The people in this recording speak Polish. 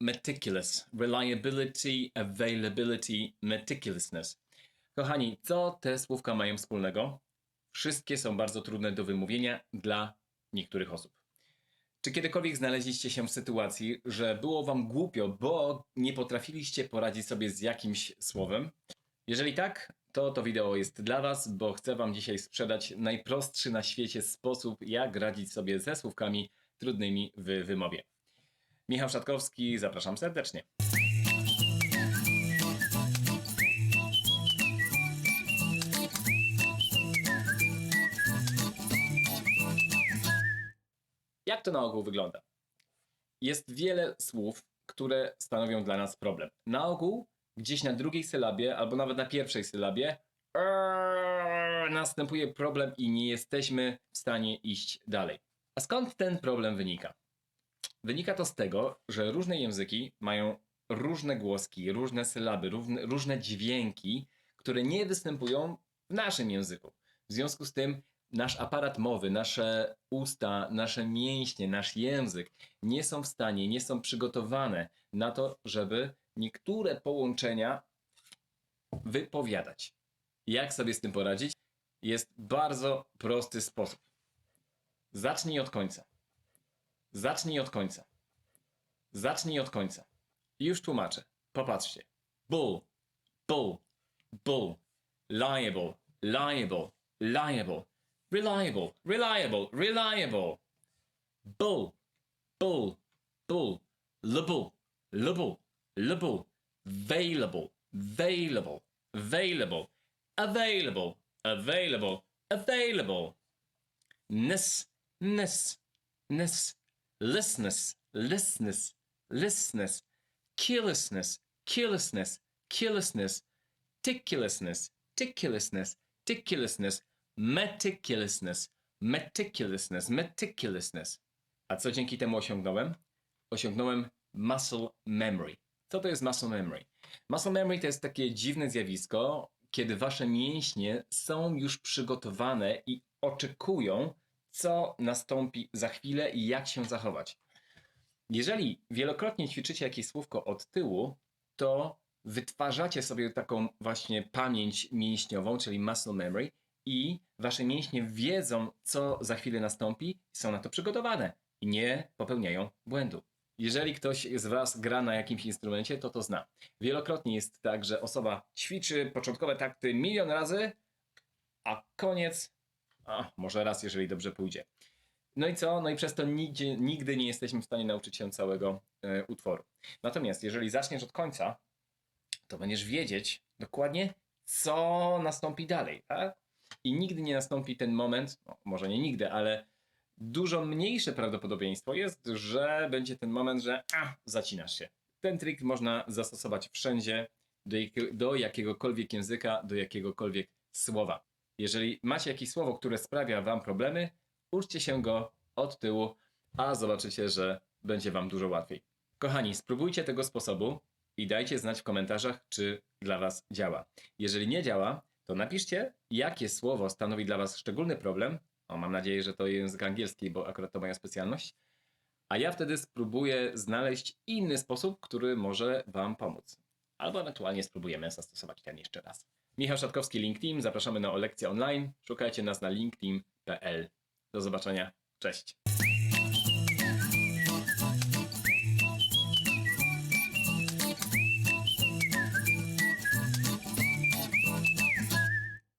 meticulous. Reliability, availability, meticulousness. Kochani, co te słówka mają wspólnego? Wszystkie są bardzo trudne do wymówienia dla niektórych osób. Czy kiedykolwiek znaleźliście się w sytuacji, że było wam głupio, bo nie potrafiliście poradzić sobie z jakimś słowem? Jeżeli tak, to to wideo jest dla was, bo chcę wam dzisiaj sprzedać najprostszy na świecie sposób, jak radzić sobie ze słówkami trudnymi w wymowie. Michał Szatkowski, zapraszam serdecznie. Jak to na ogół wygląda? Jest wiele słów, które stanowią dla nas problem. Na ogół gdzieś na drugiej sylabie, albo nawet na pierwszej sylabie "err" następuje problem i nie jesteśmy w stanie iść dalej. A skąd ten problem wynika? Wynika to z tego, że różne języki mają różne głoski, różne sylaby, równe, różne dźwięki, które nie występują w naszym języku. W związku z tym nasz aparat mowy, nasze usta, nasze mięśnie, nasz język nie są w stanie, nie są przygotowane na to, żeby niektóre połączenia wypowiadać. Jak sobie z tym poradzić? Jest bardzo prosty sposób. Zacznij od końca. Zacznij od końca. Zacznij od końca. I już tłumaczę. Popatrzcie. Bull, bull, bull. Liable, liable, liable. Reliable, reliable, reliable. Bull, bull, bull. Lebull, lebull, lebull. Available, available, available. Available, available, available. Ness, ness, ness. Listness, listness, listness. Carelessness, carelessness, carelessness. Ticulousness, ticulousness, ticulousness. Meticulousness, meticulousness, meticulousness. A co dzięki temu osiągnąłem? Osiągnąłem muscle memory. Co to jest muscle memory? Muscle memory to jest takie dziwne zjawisko, kiedy wasze mięśnie są już przygotowane i oczekują, co nastąpi za chwilę i jak się zachować. Jeżeli wielokrotnie ćwiczycie jakieś słówko od tyłu, to wytwarzacie sobie taką właśnie pamięć mięśniową, czyli muscle memory, i wasze mięśnie wiedzą, co za chwilę nastąpi, są na to przygotowane i nie popełniają błędu. Jeżeli ktoś z Was gra na jakimś instrumencie, to to zna. Wielokrotnie jest tak, że osoba ćwiczy początkowe takty milion razy, a koniec, a może raz, jeżeli dobrze pójdzie. No i co? No i przez to nigdy nie jesteśmy w stanie nauczyć się całego e, utworu. Natomiast jeżeli zaczniesz od końca, to będziesz wiedzieć dokładnie, co nastąpi dalej, tak? I nigdy nie nastąpi ten moment, no, może nie nigdy, ale dużo mniejsze prawdopodobieństwo jest, że będzie ten moment, że a, zacinasz się. Ten trik można zastosować wszędzie, do, jakie- do jakiegokolwiek języka, do jakiegokolwiek słowa. Jeżeli macie jakieś słowo, które sprawia wam problemy, uczcie się go od tyłu, a zobaczycie, że będzie wam dużo łatwiej. Kochani, spróbujcie tego sposobu i dajcie znać w komentarzach, czy dla was działa. Jeżeli nie działa, to napiszcie, jakie słowo stanowi dla was szczególny problem. O, mam nadzieję, że to język angielski, bo akurat to moja specjalność. A ja wtedy spróbuję znaleźć inny sposób, który może wam pomóc. Albo ewentualnie spróbujemy zastosować ten jeszcze raz. Michał Szatkowski, LinkedIn. Zapraszamy na lekcje online. Szukajcie nas na linkedin.pl. Do zobaczenia. Cześć.